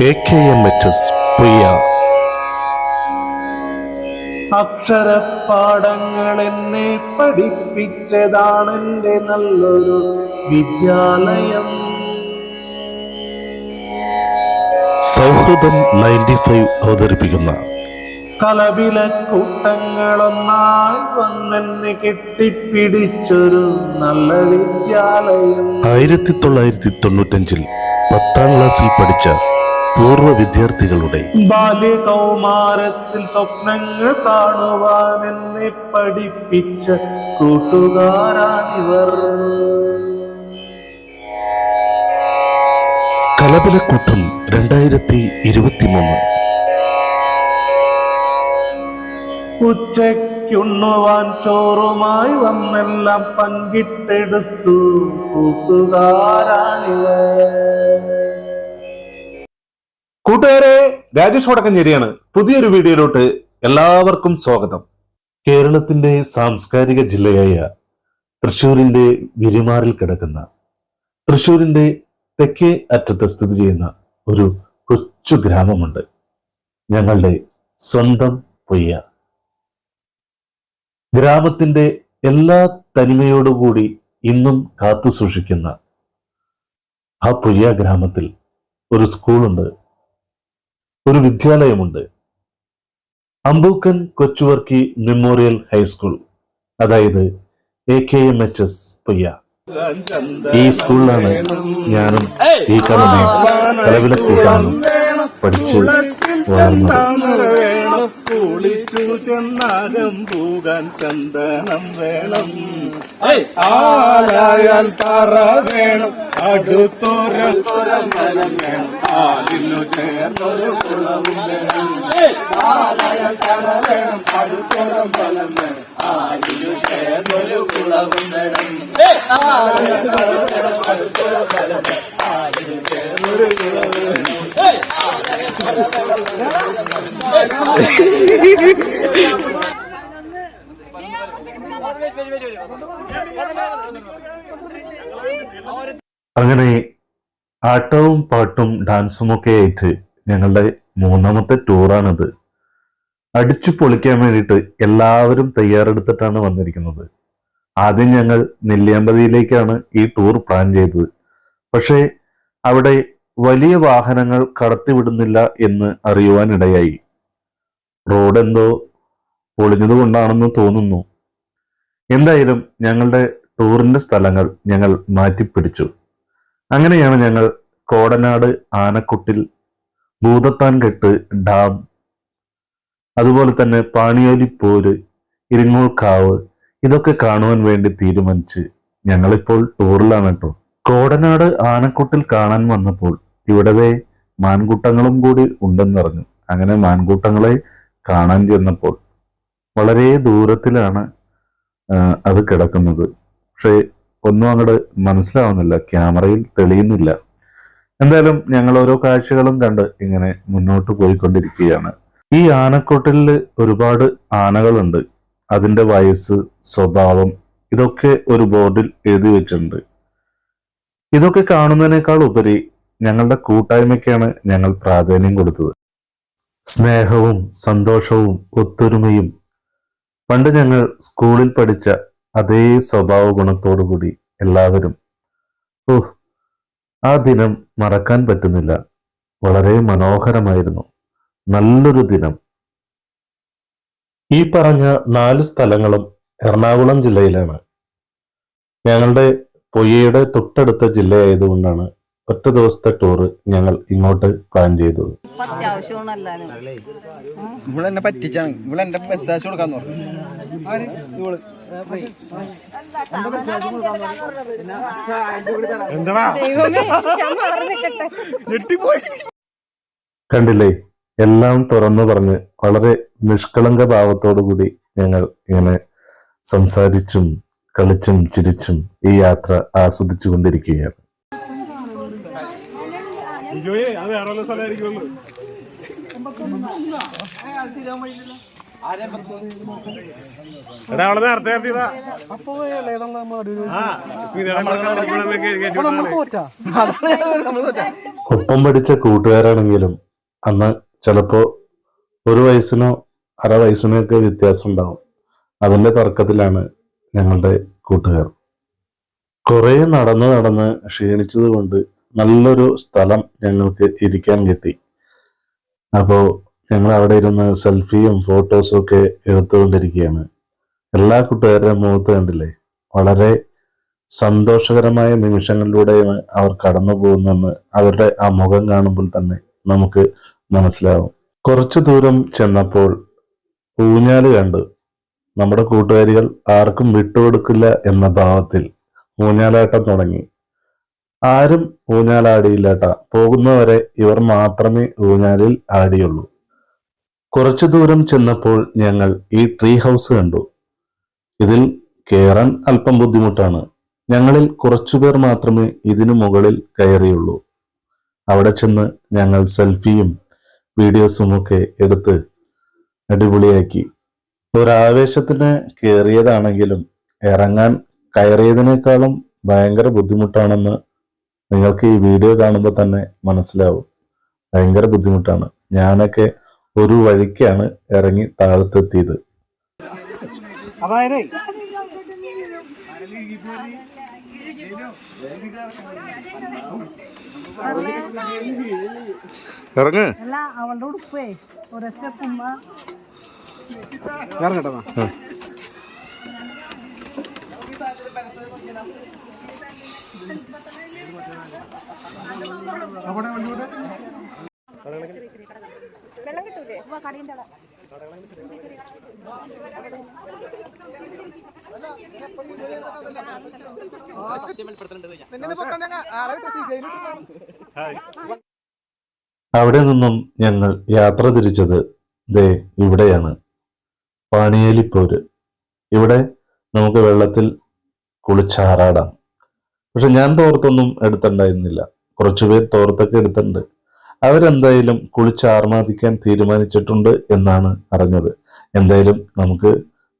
A K M H S പ്രിയ. അക്ഷരപ്പാടങ്ങൾ എന്നെ പഠിപ്പിച്ചതാണെന്റെ നല്ലൊരു വിദ്യാലയം. സൗഹൃദം നയന്റി ഫൈവ് അവതരിപ്പിക്കുന്ന കലപില കൂട്ടങ്ങളൊന്നായി വന്നെന്നെ കെട്ടിപ്പിടിച്ചൊരു നല്ല വിദ്യാലയം. ആയിരത്തി തൊള്ളായിരത്തി തൊണ്ണൂറ്റഞ്ചിൽ പത്താം ക്ലാസ്സിൽ പഠിച്ച പൂർവ വിദ്യാർത്ഥികളുടെ ബാല്യകൗമാരത്തിൽ സ്വപ്നങ്ങൾ കാണുവാൻ എന്നെ പഠിപ്പിച്ച കൂട്ടുകാരാണിവർ. കലബലക്കൂട്ടം രണ്ടായിരത്തി ഇരുപത്തിമൂന്ന്. ഉച്ചയ്ക്കുണ്ണുവാൻ ചോറുമായി വന്നെല്ലാം പങ്കിട്ടെടുത്തു കൂട്ടുകാരാണിവർ. കൂട്ടുകാരെ രാജേഷ് വടക്കഞ്ചേരിയാണ് പുതിയൊരു വീഡിയോയിലോട്ട് എല്ലാവർക്കും സ്വാഗതം. കേരളത്തിന്റെ സാംസ്കാരിക ജില്ലയായ തൃശൂരിന്റെ വിരിമാറിൽ കിടക്കുന്ന തൃശൂരിന്റെ തെക്കേ അറ്റത്ത് സ്ഥിതി ചെയ്യുന്ന ഒരു കൊച്ചു ഗ്രാമമുണ്ട്. ഞങ്ങളുടെ സ്വന്തം പൊയ്യ. ഗ്രാമത്തിന്റെ എല്ലാ തനിമയോടുകൂടി ഇന്നും കാത്തു സൂക്ഷിക്കുന്ന ആ പൊയ്യ ഗ്രാമത്തിൽ ഒരു സ്കൂളുണ്ട്. ഒരു വിദ്യാലയമുണ്ട്. Ambookan Kochuvarkey memorial high school അതായത് A K M H S Poyya. ഈ സ്കൂളിലാണ് ഞാനും ഈ കലമയും കലവിലക്കൂട്ടാനും പഠിച്ച് വളർന്നത്. കുളിച്ചു ചെന്നാകം പൂകാൻ ചന്ദനം വേണം. ആലായാൽ തറ വേണം. അടുത്തൊരു വേണം. ആലിനു ചേർന്നൊരു കുളവും വേണം. ആലായാൽ തറ വേണം. അടുത്തൊരം ഫലം വേണം. ആലിനു ചേർന്നൊരു കുളവും വേണം. ആലായാൽ തറ വേണം അടുത്തൊരം ഫലം കുളവും വേണം അങ്ങനെ ആട്ടവും പാട്ടും ഡാൻസും ഒക്കെ ആയിട്ട് ഞങ്ങളുടെ മൂന്നാമത്തെ ടൂറാണത്. അടിച്ചു പൊളിക്കാൻ വേണ്ടിയിട്ട് എല്ലാവരും തയ്യാറെടുത്തിട്ടാണ് വന്നിരിക്കുന്നത്. ആദ്യം ഞങ്ങൾ നെല്ലിയാമ്പതിയിലേക്കാണ് ഈ ടൂർ പ്ലാൻ ചെയ്തത്. പക്ഷേ അവിടെ വലിയ വാഹനങ്ങൾ കടത്തിവിടുന്നില്ല എന്ന് അറിയുവാനിടയായി. റോഡ് എന്തോ പൊളിഞ്ഞത് കൊണ്ടാണെന്ന് തോന്നുന്നു. എന്തായാലും ഞങ്ങളുടെ ടൂറിന്റെ സ്ഥലങ്ങൾ ഞങ്ങൾ മാറ്റിപ്പിടിച്ചു. അങ്ങനെയാണ് ഞങ്ങൾ കോടനാട് ആനക്കുട്ടിൽ ഭൂതത്താൻകെട്ട് ഡാം അതുപോലെ തന്നെ പാണിയോലിപ്പോര് ഇരിങ്ങോൾക്കാവ് ഇതൊക്കെ കാണുവാൻ വേണ്ടി തീരുമാനിച്ച് ഞങ്ങളിപ്പോൾ ടൂറിലാണ് കേട്ടോ. കോടനാട് ആനക്കുട്ടിൽ കാണാൻ വന്നപ്പോൾ ഇവിടത്തെ മാൻകൂട്ടങ്ങളും കൂടി ഉണ്ടെന്നറിഞ്ഞു അങ്ങനെ മാൻകൂട്ടങ്ങളെ കാണാൻ ചെന്നപ്പോൾ വളരെ ദൂരത്തിലാണ് അത് കിടക്കുന്നത്. പക്ഷേ ഒന്നും അങ്ങോട്ട് മനസ്സിലാവുന്നില്ല ക്യാമറയിൽ തെളിയുന്നില്ല. എന്തായാലും ഞങ്ങൾ ഓരോ കാഴ്ചകളും കണ്ട് ഇങ്ങനെ മുന്നോട്ട് പോയിക്കൊണ്ടിരിക്കുകയാണ്. ഈ ആനക്കൊട്ടിലിൽ ഒരുപാട് ആനകളുണ്ട്. അതിന്റെ വയസ്സ് സ്വഭാവം ഇതൊക്കെ ഒരു ബോർഡിൽ എഴുതി വെച്ചിട്ടുണ്ട്. ഇതൊക്കെ കാണുന്നതിനേക്കാൾ ഉപരി ഞങ്ങളുടെ കൂട്ടായ്മയ്ക്കാണ് ഞങ്ങൾ പ്രാധാന്യം കൊടുത്തത്. സ്നേഹവും സന്തോഷവും ഒത്തൊരുമയും. പണ്ട് ഞങ്ങൾ സ്കൂളിൽ പഠിച്ച അതേ സ്വഭാവ ഗുണത്തോടുകൂടി എല്ലാവരും ഓഹ് ആ ദിനം മറക്കാൻ പറ്റുന്നില്ല. വളരെ മനോഹരമായിരുന്നു. നല്ലൊരു ദിനം. ഈ പറഞ്ഞ നാല് സ്ഥലങ്ങളും എറണാകുളം ജില്ലയിലാണ്. ഞങ്ങളുടെ പൊയ്യയുടെ തൊട്ടടുത്ത ജില്ലയായതുകൊണ്ടാണ് ഒറ്റ ദിവസത്തെ ടൂറ് ഞങ്ങൾ ഇങ്ങോട്ട് പ്ലാൻ ചെയ്തു. പറ്റിച്ചാണ്. മെസ്സേജ്. കണ്ടില്ലേ? എല്ലാം തുറന്നു പറഞ്ഞ് വളരെ നിഷ്കളങ്ക ഭാവത്തോടു കൂടി ഞങ്ങൾ ഇങ്ങനെ സംസാരിച്ചും കളിച്ചും ചിരിച്ചും ഈ യാത്ര ആസ്വദിച്ചു കൊണ്ടിരിക്കുകയാണ് എടാ അവളെ നേരത്തെ നിർത്തിയതാ. ആ സ്മിതയുടെ നമ്മൾ. ഒപ്പം പഠിച്ച കൂട്ടുകാരാണെങ്കിലും അന്ന് ചിലപ്പോ ഒരു വയസ്സിനോ അര വയസ്സിനോ ഒക്കെ വ്യത്യാസം ഉണ്ടാവും അതിന്റെ തർക്കത്തിലാണ് ഞങ്ങളുടെ കൂട്ടുകാർ. കുറെ നടന്ന് നടന്ന് ക്ഷീണിച്ചത് കൊണ്ട് നല്ലൊരു സ്ഥലം ഞങ്ങൾക്ക് ഇരിക്കാൻ കിട്ടി. അപ്പോ ഞങ്ങൾ അവിടെ ഇരുന്ന് സെൽഫിയും ഫോട്ടോസും ഒക്കെ എടുത്തുകൊണ്ടിരിക്കുകയാണ്. എല്ലാ കൂട്ടുകാരുടെ മുഖത്ത് കണ്ടില്ലേ? വളരെ സന്തോഷകരമായ നിമിഷങ്ങളിലൂടെയാണ് അവർ കടന്നു പോകുന്നതെന്ന് അവരുടെ ആ മുഖം കാണുമ്പോൾ തന്നെ നമുക്ക് മനസ്സിലാവും. കുറച്ചു ദൂരം ചെന്നപ്പോൾ ഊഞ്ഞാൽ കണ്ടു. നമ്മുടെ കൂട്ടുകാരികൾ ആർക്കും വിട്ടുകൊടുക്കില്ല എന്ന ഭാവത്തിൽ ഊഞ്ഞാലാട്ടം തുടങ്ങി. ആരും ഊഞ്ഞാലാടിയില്ലാട്ട. പോകുന്നവരെ ഇവർ മാത്രമേ ഊഞ്ഞാലിൽ ആടിയുള്ളൂ. കുറച്ചു ദൂരം ചെന്നപ്പോൾ ഞങ്ങൾ ഈ ട്രീ ഹൗസ് കണ്ടു. ഇതിൽ കയറാൻ അല്പം ബുദ്ധിമുട്ടാണ്. ഞങ്ങളിൽ കുറച്ചുപേർ മാത്രമേ ഇതിനു മുകളിൽ കയറിയുള്ളൂ. അവിടെ ചെന്ന് ഞങ്ങൾ സെൽഫിയും വീഡിയോസും ഒക്കെ എടുത്ത് അടിപൊളിയാക്കി. ഒരാവേശത്തിന് കയറിയതാണെങ്കിലും ഇറങ്ങാൻ കയറിയതിനേക്കാളും ഭയങ്കര ബുദ്ധിമുട്ടാണെന്ന് നിങ്ങൾക്ക് ഈ വീഡിയോ കാണുമ്പോൾ തന്നെ മനസ്സിലാവും. ഭയങ്കര ബുദ്ധിമുട്ടാണ്. ഞാനൊക്കെ ഒരു വഴിക്കാണ് ഇറങ്ങി താഴത്തെത്തിയത്. അതായത് ഇറങ്ങ്. അവളുടെ ഉടുപ്പേ. ഇറങ്ങട്ടെ അവിടെ നിന്നും ഞങ്ങൾ യാത്ര തിരിച്ചത് ദേ ഇവിടെയാണ്. പാണിയേലിപ്പോര്. ഇവിടെ നമുക്ക് വെള്ളത്തിൽ കുളിച്ചാറാടാം. പക്ഷെ ഞാൻ തോർത്തൊന്നും എടുത്തിട്ടുണ്ടായിരുന്നില്ല. കുറച്ചുപേർ തോർത്തൊക്കെ എടുത്തിട്ടുണ്ട്. അവരെന്തായാലും കുളിച്ചാർമാദിക്കാൻ തീരുമാനിച്ചിട്ടുണ്ട് എന്നാണ് അറിഞ്ഞത്. എന്തായാലും നമുക്ക്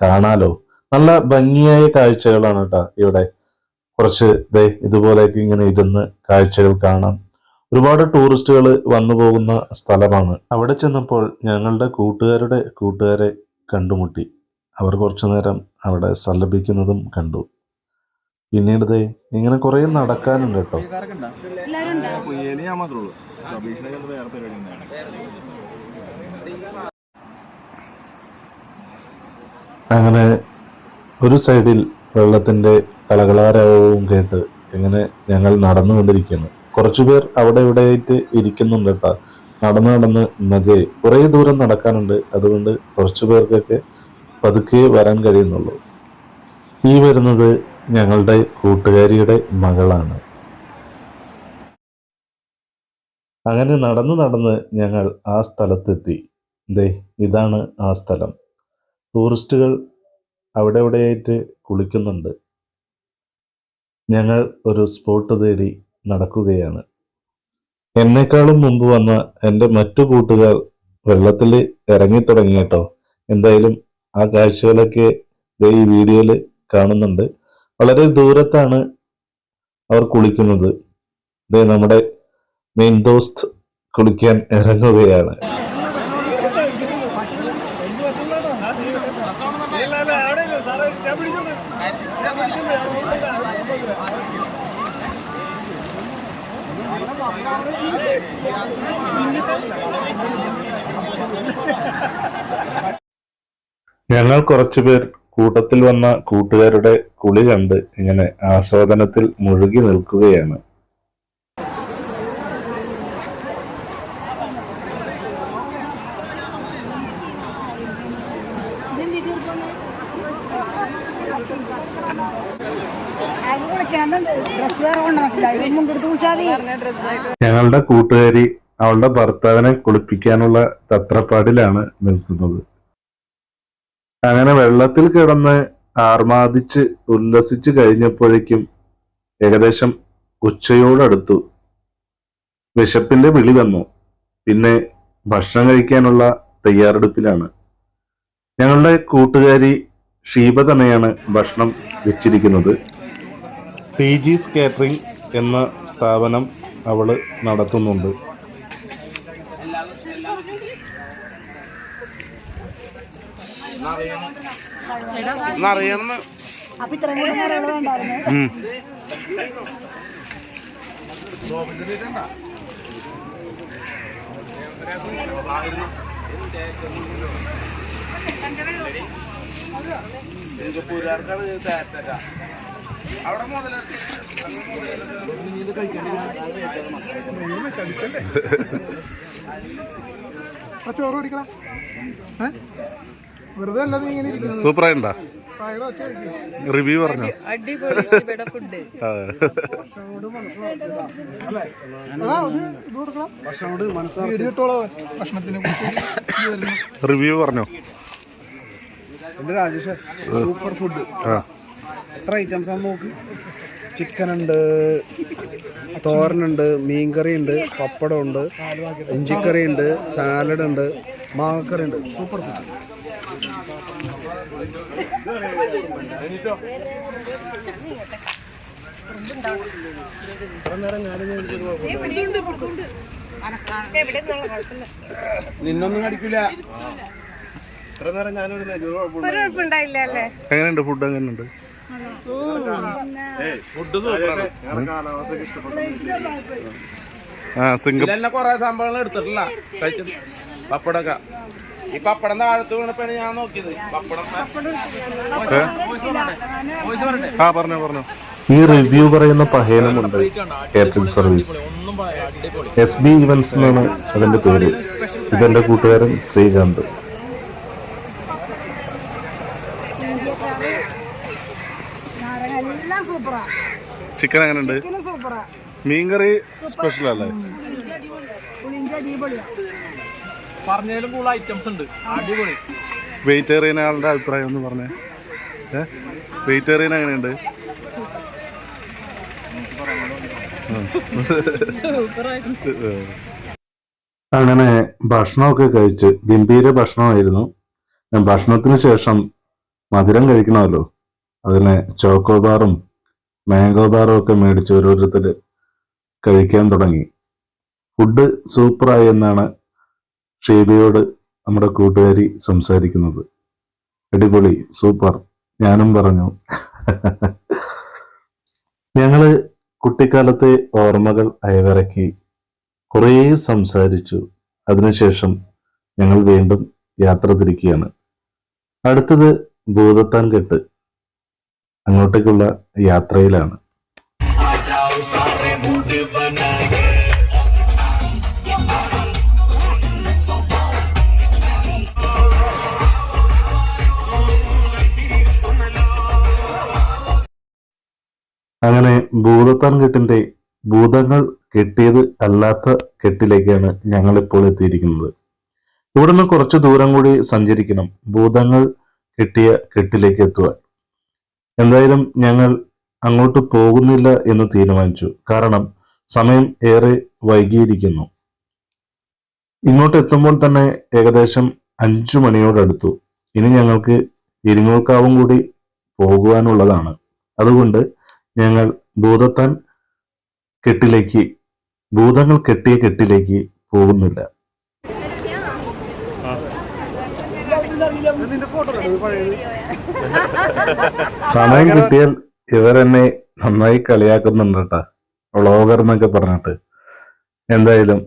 കാണാലോ. നല്ല ഭംഗിയായ കാഴ്ചകളാണ് കേട്ടോ ഇവിടെ. കുറച്ച് ദേ ഇതുപോലെയൊക്കെ ഇങ്ങനെ ഇരുന്ന് കാഴ്ചകൾ കാണാം. ഒരുപാട് ടൂറിസ്റ്റുകൾ വന്നു പോകുന്ന സ്ഥലമാണ്. അവിടെ ചെന്നപ്പോൾ ഞങ്ങളുടെ കൂട്ടുകാരുടെ കൂട്ടുകാരെ കണ്ടുമുട്ടി. അവർ കുറച്ചു നേരം അവിടെ സല്ലപിക്കുന്നതും കണ്ടു. പിന്നീട് ഇങ്ങനെ കുറെ നടക്കാനുണ്ട് കേട്ടോ. അങ്ങനെ ഒരു സൈഡിൽ വെള്ളത്തിന്റെ കളകളാരവവും കേട്ട് ഇങ്ങനെ ഞങ്ങൾ നടന്നുകൊണ്ടിരിക്കുകയാണ് കുറച്ചുപേർ അവിടെ ഇവിടെ ആയിട്ട് ഇരിക്കുന്നുണ്ട് കേട്ടോ. നടന്ന് നടന്ന് മജയെ കുറേ ദൂരം നടക്കാനുണ്ട്. അതുകൊണ്ട് കുറച്ചു പേർക്കൊക്കെ പതുക്കെ വരാൻ കഴിയുന്നുള്ളൂ. ഈ വരുന്നത് ഞങ്ങളുടെ കൂട്ടുകാരിയുടെ മകളാണ്. അങ്ങനെ നടന്ന് നടന്ന് ഞങ്ങൾ ആ സ്ഥലത്തെത്തി. ദേ ഇതാണ് ആ സ്ഥലം. ടൂറിസ്റ്റുകൾ അവിടെ ഇവിടെയായിട്ട് കുളിക്കുന്നുണ്ട്. ഞങ്ങൾ ഒരു സ്പോട്ട് തേടി നടക്കുകയാണ്. എന്നെക്കാളും മുമ്പ് വന്ന എന്റെ മറ്റു കൂട്ടുകാർ വെള്ളത്തിൽ ഇറങ്ങി തുടങ്ങി കേട്ടോ. എന്തായാലും ആ കാഴ്ചകളൊക്കെ ഈ വീഡിയോയിൽ കാണുന്നുണ്ട്. വളരെ ദൂരത്താണ് അവർ കുളിക്കുന്നത്. ദേ നമ്മുടെ മെയിൻ ദോസ്ത് കുളിക്കാൻ ഇറങ്ങുകയാണ്. ഞങ്ങൾ കുറച്ചുപേർ കൂട്ടത്തിൽ വന്ന കൂട്ടുകാരുടെ കുളി കണ്ട് ഇങ്ങനെ ആസ്വാദനത്തിൽ മുഴുകി നിൽക്കുകയാണ്. ഞങ്ങളുടെ കൂട്ടുകാരി അവളുടെ ഭർത്താവിനെ കുളിപ്പിക്കാനുള്ള തത്രപ്പാടിലാണ് നിൽക്കുന്നത്. അങ്ങനെ വെള്ളത്തിൽ കിടന്ന് ആർമാദിച്ച് ഉല്ലസിച്ച് കഴിഞ്ഞപ്പോഴേക്കും ഏകദേശം ഉച്ചയോടടുത്തു വിശപ്പിന്റെ വിളി വന്നു. പിന്നെ ഭക്ഷണം കഴിക്കാനുള്ള തയ്യാറെടുപ്പിലാണ്. ഞങ്ങളുടെ കൂട്ടുകാരി ഷീബ തന്നെയാണ് ഭക്ഷണം വെച്ചിരിക്കുന്നത്. ടി ജീസ് കാറ്ററിംഗ് എന്ന സ്ഥാപനം അവൾ നടത്തുന്നുണ്ട്. അപ്പൊ ഇത്രയും കൂടെ നേരം ഇവിടെ വേണ്ടായിരുന്നു ചോറ് പിടിക്കണം വെറുതെ അല്ല നീ ഇങ്ങനെ ഇരിക്കുന്നത് സൂപ്പറായിട്ടുണ്ടോ ഭയങ്കര ഒച്ച കഴിക്കും റിവ്യൂ പറഞ്ഞു? അടിപൊളി ഷിബയുടെ ഫുഡ് ഭക്ഷണത്തിനെ കുറിച്ച് റിവ്യൂ പറഞ്ഞു? എന്റെ രാജേഷ് സൂപ്പർ ഫുഡ് എത്ര ഐറ്റംസ് ആണ് നോക്ക്? ചിക്കൻ ഉണ്ട് തോരനുണ്ട് മീൻകറി ഉണ്ട് പപ്പടം ഉണ്ട് ഇഞ്ചിക്കറി ഉണ്ട് സാലഡ് ഉണ്ട് മാങ്ങക്കറി ഉണ്ട്. സൂപ്പർ ഫുഡ് നിന്നൊന്നും കടിക്കില്ല ഇത്ര നേരം ഞാനിവിടെ ഒരു കുഴപ്പമുണ്ടായില്ല അല്ലേ എങ്ങനെയുണ്ട്? ഫുഡ് എങ്ങനെയുണ്ട് ആ സിംഗപ്പൂർ ഇതിലെന്നെ കൊറേ സംഭവങ്ങൾ എടുത്തിട്ടില്ല. കഴിച്ചത് പപ്പടമൊക്കെ ഈ പപ്പടം താഴത്ത് വീണപ്പോഴാണ് ഞാൻ നോക്കിയത് പപ്പടം ആ പറഞ്ഞോ പറഞ്ഞോ ഈ റിവ്യൂ പറയുന്ന പഹേനമുണ്ട് catering service S B events എന്നാണ് അതിന്റെ പേര് ഇതെന്റെ കൂട്ടുകാരൻ ശ്രീകാന്ത് നാരങ്ങ എല്ലാം സൂപ്പറാ ചിക്കൻ എങ്ങനെയുണ്ട് മീൻകറി സ്പെഷ്യൽ അല്ലേ പറഞ്ഞതിലും കൂടുതൽ ഐറ്റംസ് ഉണ്ട്. അടിപൊളി. വെജിറ്റേറിയൻ ആളുടെ അഭിപ്രായം ഒന്ന് പറഞ്ഞേ. ഏ? വെജിറ്റേറിയൻ എങ്ങനെയുണ്ട്? അങ്ങനെ ഭക്ഷണമൊക്കെ കഴിച്ച് ഗംഭീര ഭക്ഷണമായിരുന്നു. ഭക്ഷണത്തിന് ശേഷം മധുരം കഴിക്കണമല്ലോ. അതിന് ചോക്കോബാറും മാംഗോ ബാറും ഒക്കെ മേടിച്ച് ഓരോരുത്തർ കഴിക്കാൻ തുടങ്ങി. ഫുഡ് സൂപ്പറായി എന്നാണ് ഷീബയോട് നമ്മുടെ കൂട്ടുകാരി സംസാരിക്കുന്നത്. അടിപൊളി സൂപ്പർ ഞാനും പറഞ്ഞു. ഞങ്ങൾ കുട്ടിക്കാലത്തെ ഓർമ്മകൾ അയവിറക്കി കുറേ സംസാരിച്ചു. അതിനുശേഷം ഞങ്ങൾ വീണ്ടും യാത്ര തിരിക്കുകയാണ്. അടുത്തത് ഭൂതത്താൻ കെട്ട് അങ്ങോട്ടേക്കുള്ള യാത്രയിലാണ്. അങ്ങനെ ഭൂതത്താൻ കെട്ടിന്റെ ഭൂതങ്ങൾ കെട്ടിയത് അല്ലാത്ത കെട്ടിലേക്കാണ് ഞങ്ങൾ ഇപ്പോൾ എത്തിയിരിക്കുന്നത്. നിന്ന് കുറച്ച് ദൂരം കൂടി സഞ്ചരിക്കണം. ഭൂതങ്ങൾ കെട്ടിയ കെട്ടിലേക്ക് എത്തുവാൻ. എന്തായാലും ഞങ്ങൾ അങ്ങോട്ട് പോകുന്നില്ല എന്ന് തീരുമാനിച്ചു. കാരണം സമയം ഏറെ വൈകിയിരിക്കുന്നു. ഇങ്ങോട്ട് എത്തുമ്പോൾ തന്നെ ഏകദേശം അഞ്ചു മണിയോടടുത്തു. ഇനി ഞങ്ങൾക്ക് ഇരിങ്ങോൾക്കാവും കൂടി പോകുവാനുള്ളതാണ്. അതുകൊണ്ട് ഞങ്ങൾ ഭൂതത്താൻ കെട്ടിലേക്ക് ഭൂതങ്ങൾ കെട്ടിയ കെട്ടിലേക്ക് പോകുന്നില്ല. സമയം കിട്ടിയാൽ ഇവരെന്നെ നന്നായി കളിയാക്കുന്നുണ്ട് കേട്ടാ വ്ളോഗർ എന്നൊക്കെ പറഞ്ഞിട്ട്. എന്തായാലും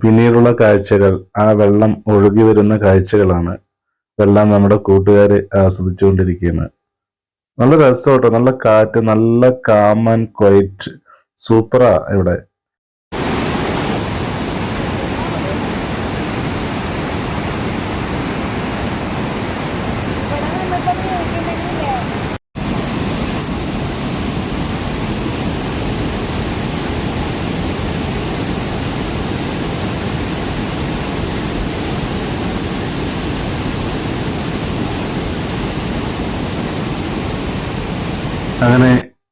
പിന്നീടുള്ള കാഴ്ചകൾ ആ വെള്ളം ഒഴുകി വരുന്ന കാഴ്ചകളാണ് ഇതെല്ലാം നമ്മുടെ കൂട്ടുകാർ ആസ്വദിച്ചുകൊണ്ടിരിക്കുകയാണ് നല്ല രസം കേട്ടോ നല്ല കാറ്റ് നല്ല കാം ആൻഡ് ക്വൈറ്റ് സൂപ്പറാ ഇവിടെ.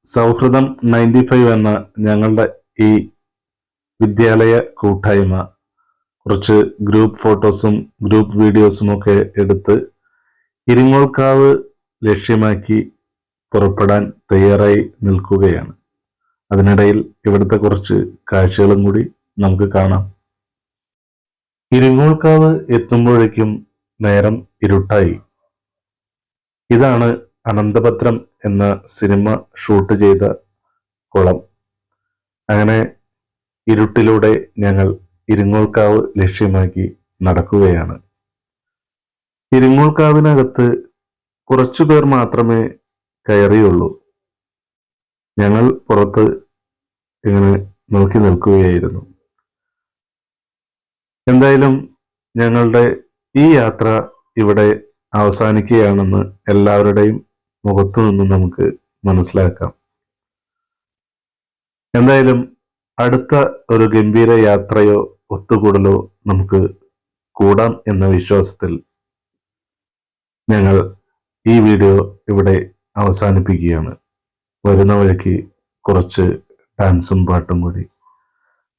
സൗഹൃദം നയന്റി ഫൈവ് എന്ന ഞങ്ങളുടെ ഈ വിദ്യാലയ കൂട്ടായ്മ കുറച്ച് ഗ്രൂപ്പ് ഫോട്ടോസും ഗ്രൂപ്പ് വീഡിയോസും ഒക്കെ എടുത്ത് ഇരിങ്ങോൾക്കാവ് ലക്ഷ്യമാക്കി പുറപ്പെടാൻ തയ്യാറായി നിൽക്കുകയാണ്. അതിനിടയിൽ ഇവിടുത്തെ കുറച്ച് കാഴ്ചകളും കൂടി നമുക്ക് കാണാം. ഇരിങ്ങോൾക്കാവ് എത്തുമ്പോഴേക്കും നേരം ഇരുട്ടായി. ഇതാണ് അനന്തപത്രം എന്ന സിനിമ ഷൂട്ട് ചെയ്ത കുളം. അങ്ങനെ ഇരുട്ടിലൂടെ ഞങ്ങൾ ഇരുങ്ങോൾക്കാവ് ലക്ഷ്യമാക്കി നടക്കുകയാണ്. ഇരിങ്ങോൾക്കാവിനകത്ത് കുറച്ചു പേർ മാത്രമേ കയറിയുള്ളൂ. ഞങ്ങൾ പുറത്ത് ഇങ്ങനെ നോക്കി നിൽക്കുകയായിരുന്നു. എന്തായാലും ഞങ്ങളുടെ ഈ യാത്ര ഇവിടെ അവസാനിക്കുകയാണെന്ന് എല്ലാവരുടെയും മുഖത്തു നിന്നും നമുക്ക് മനസ്സിലാക്കാം. എന്തായാലും അടുത്ത ഒരു ഗംഭീര യാത്രയോ ഒത്തുകൂടലോ നമുക്ക് കൂടാം എന്ന വിശ്വാസത്തിൽ ഞങ്ങൾ ഈ വീഡിയോ ഇവിടെ അവസാനിപ്പിക്കുകയാണ്. വരുന്ന വഴിക്ക് കുറച്ച് ഡാൻസും പാട്ടും കൂടി.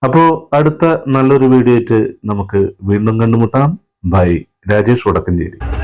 അപ്പോൾ അടുത്ത നല്ലൊരു വീഡിയോ ആയിട്ട് നമുക്ക് വീണ്ടും കണ്ടുമുട്ടാം. ബൈ. രാജേഷ് വടക്കഞ്ചേരി.